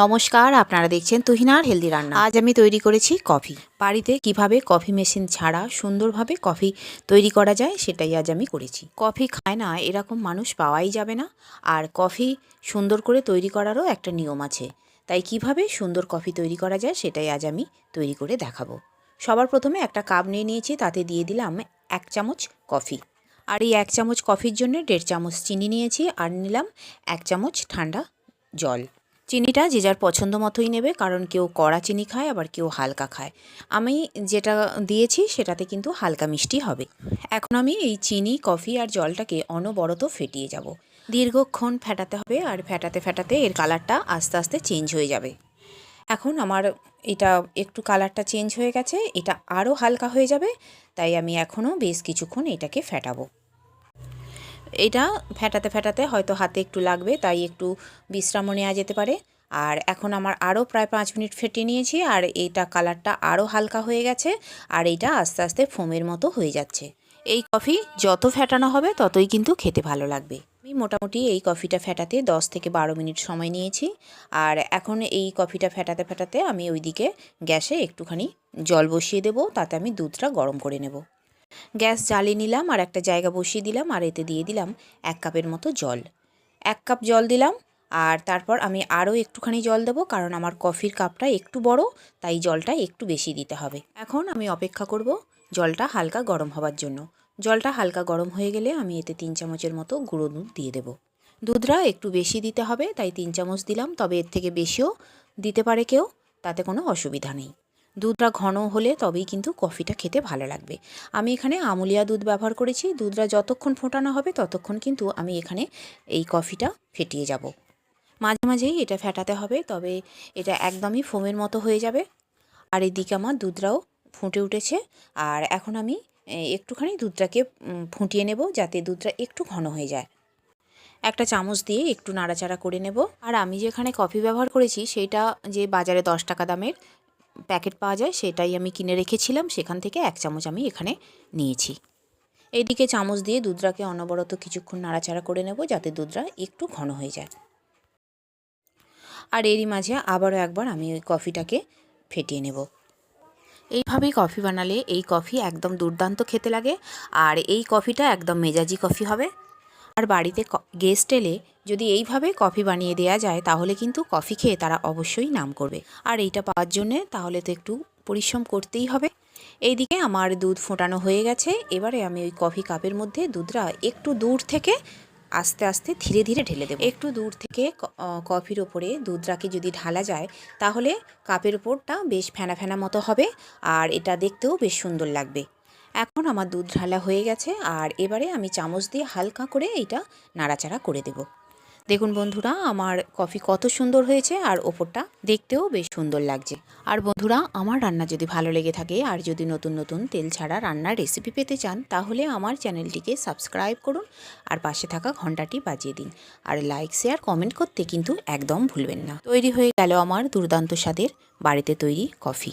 নমস্কার, আপনারা দেখছেন তুহিনার হেলদি রান্না। আজ আমি তৈরি করেছি কফি। বাড়িতে কীভাবে কফি মেশিন ছাড়া সুন্দরভাবে কফি তৈরি করা যায় সেটাই আজ আমি করেছি। কফি খায় না, এরকম মানুষ পাওয়াই যাবে না। আর কফি সুন্দর করে তৈরি করারও একটা নিয়ম আছে। তাই কীভাবে সুন্দর কফি তৈরি করা যায় সেটাই আজ আমি তৈরি করে দেখাবো। সবার প্রথমে একটা কাপ নিয়ে নিয়েছি, তাতে দিয়ে দিলাম এক চামচ কফি। আর এই এক চামচ কফির জন্য দেড় চামচ চিনি নিয়েছি, আর নিলাম এক চামচ ঠান্ডা জল। চিনিটা যে যার পছন্দ মতোই নেবে, কারণ কেউ কড়া চিনি খায়, আবার কেউ হালকা খায়। আমি যেটা দিয়েছি, সেটাতে কিন্তু হালকা মিষ্টি হবে। এখন আমি এই চিনি, কফি আর জলটাকে অনবরত ফেটিয়ে যাব। দীর্ঘক্ষণ ফেটাতে হবে, আর ফেটাতে ফেটাতে এর কালারটা আস্তে আস্তে চেঞ্জ হয়ে যাবে। এখন আমার এটা একটু কালারটা চেঞ্জ হয়ে গেছে, এটা আরও হালকা হয়ে যাবে, তাই আমি এখনও বেশ কিছুক্ষণ এটাকে ফেটাবো। এটা ফেটাতে ফেটাতে হয়তো হাতে একটু লাগবে, তাই একটু বিশ্রামও নেওয়া যেতে পারে। আর এখন আমার আরও প্রায় পাঁচ মিনিট ফেটিয়ে নিয়েছি, আর এইটা কালারটা আরও হালকা হয়ে গেছে, আর এইটা আস্তে আস্তে ফোমের মতো হয়ে যাচ্ছে। এই কফি যত ফেটানো হবে, ততই কিন্তু খেতে ভালো লাগবে। আমি মোটামুটি এই কফিটা ফেটাতে দশ থেকে বারো মিনিট সময় নিয়েছি, আর এখন এই কফিটা ফেটাতে ফেটাতে আমি ওইদিকে গ্যাসে একটুখানি জল বসিয়ে দেবো, তাতে আমি দুধটা গরম করে নেব। গ্যাস জ্বালিয়ে নিলাম আর একটা জায়গা বসিয়ে দিলাম আর এতে দিয়ে দিলাম এক কাপের মতো জল। এক কাপ জল দিলাম আর তারপর আমি আরও একটুখানি জল দেবো কারণ আমার কফির কাপটা একটু বড়, তাই জলটা একটু বেশি দিতে হবে। এখন আমি অপেক্ষা করব জলটা হালকা গরম হওয়ার জন্য। জলটা হালকা গরম হয়ে গেলে আমি এতে তিন চামচের মতো গুঁড়ো দুধ দিয়ে দেবো। দুধটা একটু বেশি দিতে হবে, তাই তিন চামচ দিলাম, তবে এর থেকে বেশিও দিতে পারে কেউ, তাতে কোনো অসুবিধা নেই। দুধটা ঘন হলে তবেই কিন্তু কফিটা খেতে ভালো লাগবে। আমি এখানে আমুলিয়া দুধ ব্যবহার করেছি। দুধটা যতক্ষণ ফোটানো হবে ততক্ষণ কিন্তু আমি এখানে এই কফিটা ফেটিয়ে যাব। মাঝে মাঝেই এটা ফেটাতে হবে, তবে এটা একদমই ফোমের মতো হয়ে যাবে। আর এদিকে আমার দুধটাও ফুটে উঠেছে। আর এখন আমি একটুখানি দুধটাকে ফুটিয়ে নেব যাতে দুধটা একটু ঘন হয়ে যায়। একটা চামচ দিয়ে একটু নাড়াচাড়া করে নেব। আর আমি যেখানে কফি ব্যবহার করেছি, সেইটা যে বাজারে দশ টাকা দামের প্যাকেট পাওয়া যায়, সেটাই আমি কিনে রেখেছিলাম। সেখান থেকে এক চামচ আমি এখানে নিয়েছি। এইদিকে চামচ দিয়ে দুধরাকে অনবরত কিছুক্ষণ নাড়াচাড়া করে নেব, যাতে দুধটা একটু ঘন হয়ে যায়। আর এরই মাঝে আবারও একবার আমি ওই কফিটাকে ফেটিয়ে নেব। এইভাবেই কফি বানালে এই কফি একদম দুর্দান্ত খেতে লাগে, আর এই কফিটা একদম মেজাজি কফি হবে। আর বাড়িতে গেস্ট এলে যদি এইভাবে কফি বানিয়ে দেওয়া যায়, তাহলে কিন্তু কফি খেয়ে তারা অবশ্যই নাম করবে। আর এইটা পাওয়ার জন্যে তাহলে তো একটু পরিশ্রম করতেই হবে। এইদিকে আমার দুধ ফোটানো হয়ে গেছে। এবারে আমি ওই কফি কাপের মধ্যে দুধটা একটু দূর থেকে আস্তে আস্তে ধীরে ধীরে ঢেলে দেবো। একটু দূর থেকে কফির ওপরে দুধটাকে যদি ঢালা যায়, তাহলে কাপের ওপরটা বেশ ফেনা ফেনা মতো হবে। আর এটা দেখতেও বেশ সুন্দর লাগবে। এখন আমার দুধ ঢালা হয়ে গেছে, আর এবারে আমি চামচ দিয়ে হালকা করে এইটা নাড়াচাড়া করে দেব। দেখুন বন্ধুরা, আমার কফি কত সুন্দর হয়েছে, আর ওপরটা দেখতেও বেশ সুন্দর লাগছে। আর বন্ধুরা, আমার রান্না যদি ভালো লেগে থাকে, আর যদি নতুন নতুন তেল ছাড়া রান্নার রেসিপি পেতে চান, তাহলে আমার চ্যানেলটিকে সাবস্ক্রাইব করুন, আর পাশে থাকা ঘন্টাটি বাজিয়ে দিন। আর লাইক শেয়ার কমেন্ট করতে কিন্তু একদম ভুলবেন না। তৈরি হয়ে গেল আমার দুর্দান্ত স্বাদের বাড়িতে তৈরি কফি।